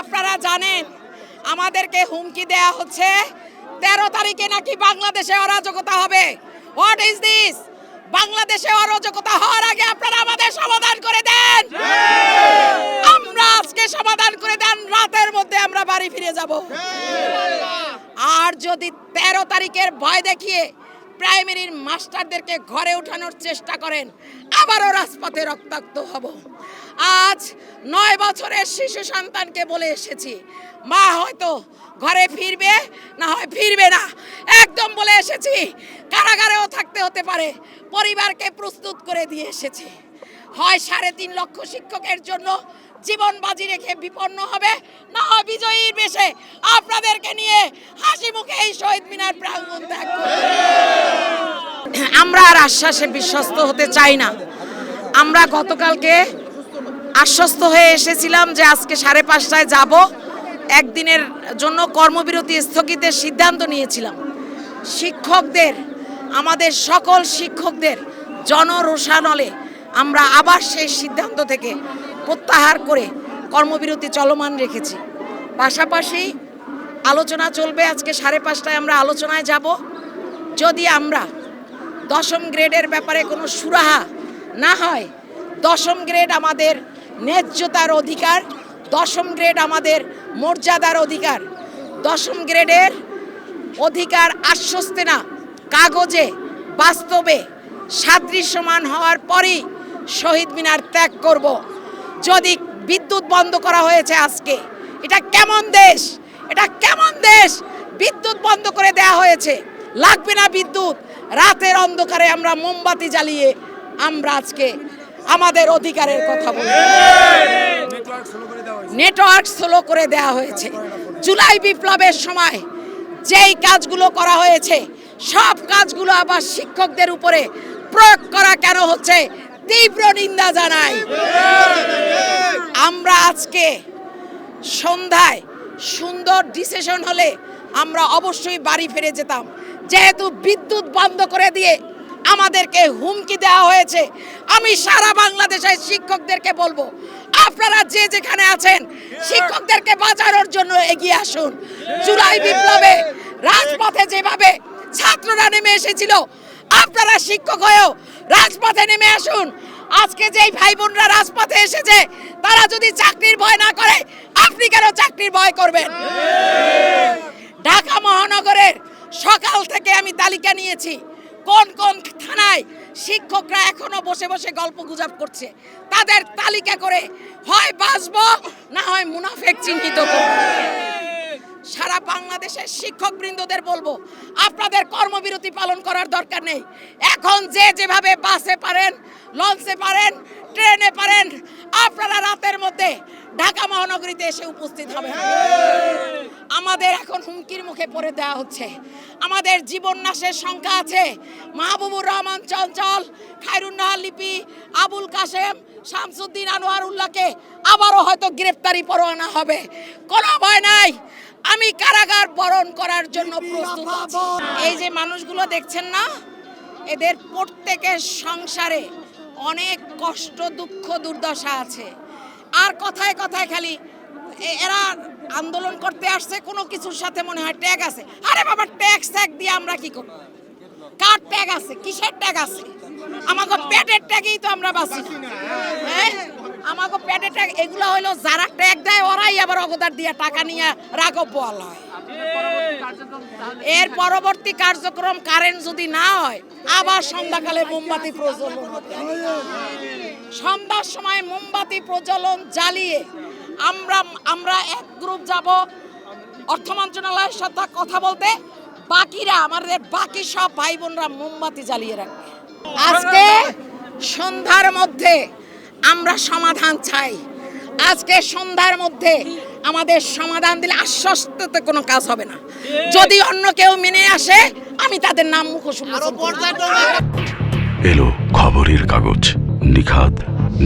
আপনারা জানেন আমাদেরকে হুমকি দেয়া হচ্ছে। তেরো তারিখে নাকি বাংলাদেশে অরাজকতা হবে। হোয়াট ইজ দিস বাংলাদেশে অরাজকতা হওয়ার আগে আপনারা আমাদের সমাধান করে দেন। আমরা আজকে সমাধান করে দেন রাতের মধ্যে আমরা বাড়ি ফিরে যাব। আর যদি তেরো তারিখের ভয় দেখিয়ে প্রাইমারির মাস্টারদেরকে ঘরে ওঠানোর চেষ্টা করেন, আবারও রাজপথে রক্তাক্ত হব। আজ নয় বছরের শিশু সন্তানকে বলে এসেছি, মা হয়তো ঘরে ফিরবে, না হয় ফিরবে না। একদম বলে এসেছি, কারাগারেও থাকতে হতে পারে, পরিবারকে প্রস্তুত করে দিয়ে এসেছি। হয় সাড়ে তিন লক্ষ শিক্ষকের জন্য জীবন বাজি রেখে বিপন্ন হবে। না হয় বিজয়ীর বেশে আপনাদেরকে নিয়ে হাসি মুখে এই শহীদ মিনার প্রাঙ্গণ ত্যাগ আমরা আর আশ্বাসে বিশ্বস্ত হতে চাই না। আমরা গতকালকে আশ্বস্ত হয়ে এসেছিলাম যে আজকে সাড়ে পাঁচটায় যাব। একদিনের জন্য কর্মবিরতি স্থগিতের সিদ্ধান্ত নিয়েছিলাম। শিক্ষকদের, আমাদের সকল শিক্ষকদের জনরোষানলে আমরা আবার সেই সিদ্ধান্ত থেকে প্রত্যাহার করে কর্মবিরতি চলমান রেখেছি। পাশাপাশি আলোচনা চলবে, আজকে সাড়ে পাঁচটায় আমরা আলোচনায় যাব। যদি আমরা দশম গ্রেডের ব্যাপারে কোনো সুরাহা না হয়, দশম গ্রেড আমাদের ন্যায্যতার অধিকার, দশম গ্রেড আমাদের মর্যাদার অধিকার। দশম গ্রেডের অধিকার আশ্বস্তে না, কাগজে, বাস্তবে সাদৃশ্যমান হওয়ার পরই শহীদ মিনার ত্যাগ করব। যদি বিদ্যুৎ বন্ধ করা হয়েছে আজকে, এটা কেমন দেশ? এটা কেমন দেশ? বিদ্যুৎ বন্ধ করে দেয়া হয়েছে। লাগবে না বিদ্যুৎ? রাতের অন্ধকারে আমরা মোমবাতি জ্বালিয়ে আমরা আজকে আমাদের অধিকারের কথা বলি নেটওয়ার্ক স্লো করে দেওয়া হয়েছে। জুলাই বিপ্লবের সময় যেই কাজগুলো করা হয়েছে, সব কাজগুলো আবার শিক্ষকদের উপরে প্রয়োগ করা কেন হচ্ছে? তীব্র নিন্দা জানাই। আমরা আজকে সন্ধ্যায় সুন্দর ডিসিশন হলে আমরা অবশ্যই বাড়ি ফিরে যেতাম। যেহেতু বিদ্যুৎ বন্ধ করে দিয়ে আমাদেরকে হুমকি দেওয়া হয়েছে, আমি সারা বাংলাদেশের শিক্ষকদেরকে বলব, আপনারা যে যেখানে আছেন, শিক্ষকদেরকে বাঁচানোর জন্য এগিয়ে আসুন। জুলাই বিপ্লবে রাজপথে যেভাবে ছাত্ররা নেমে এসেছিল, আপনারা শিক্ষক হয়েও রাজপথে নেমে আসুন। আজকে যেই ভাই বোনরা রাজপথে এসেছে, তারা যদি চাকরির ভয় না করে, আপনি কেন চাকরির ভয় করবেন? ঢাকা মহানগরের সকাল থেকে আমি তালিকা নিয়েছি। কোন কোন থানায় শিক্ষকরা এখনও বসে বসে গল্প গুজব করছে, তাদের তালিকা করে হয় বাঁচবো, না হয় মুনাফেক চিহ্নিত করব। সারা বাংলাদেশের শিক্ষক বৃন্দদের বলব, আপনাদের কর্মবিরতি পালন করার দরকার নেই। এখন যে যেভাবে বাসে পারেন, লঞ্চে পারেন, ট্রেনে পারেন, আপনারা রাতের মধ্যে ঢাকা মহানগরীতে এসে উপস্থিত হবেন। আমাদের এখন হুমকির মুখে পড়ে দেওয়া হচ্ছে। আমাদের জীবন নাশের সংখ্যা আছে। মাহবুবুর রহমান চঞ্চল খায়রুন্নাহার লিপি, আবুল কাশেম, শামসুদ্দিন আনোয়ার উল্লাহকে আবারও হয়তো গ্রেপ্তারি পরোয়ানা হবে। কোনো ভয় নাই। আমি কারাগার বরণ করার জন্য প্রস্তুত আছি। এই যে মানুষগুলো দেখছেন না এদের প্রত্যেকের সংসারে অনেক কষ্ট দুঃখ দুর্দশা আছে। আর কথায় কথায় খালি এরা আন্দোলন করতে আসছে কোনো কিছুর সাথে মনে হয় ট্যাগ আছে। আরে বাবা ট্যাক্স ট্যাগ দিয়ে আমরা কি করব? কার ট্যাগ আছে? কিসের ট্যাগ আছে? আমাকে পেটের ট্যাগেই তো আমরা বাঁচি। হ্যাঁ? আমাকে পেটের ট্যাগ, এগুলো হইল যারা ট্যাগ দেয়, ওরাই আবার অবদার দিয়ে টাকা নিয়ে রাঘব বল হয় এর পরবর্তী কার্যক্রম কারেন্ট যদি না হয়, আবার সন্ধ্যাকালে মোমবাতি প্রজ্বলন সন্ধ্যার সময় মোমবাতি প্রজ্বলন জ্বালিয়ে আমরা আমরা এক গ্রুপ যাব অর্থ মন্ত্রণালয়ের সাথে কথা বলতে। বাকিরা, আমাদের বাকি সব ভাই বোনরা মোমবাতি জ্বালিয়ে রাখবে। আজকে সন্ধ্যার মধ্যে আমরা সমাধান চাই। আজকে সন্ধ্যার মধ্যে আমাদের সমাধান দিলে আশ্বস্ততে কোনো কাজ হবে না। যদি অন্য কেউ মেনে আসে আমি তাদের নাম মুখোশ এলো খবরের কাগজ নিখাত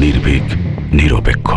নির্ভীক নিরপেক্ষ।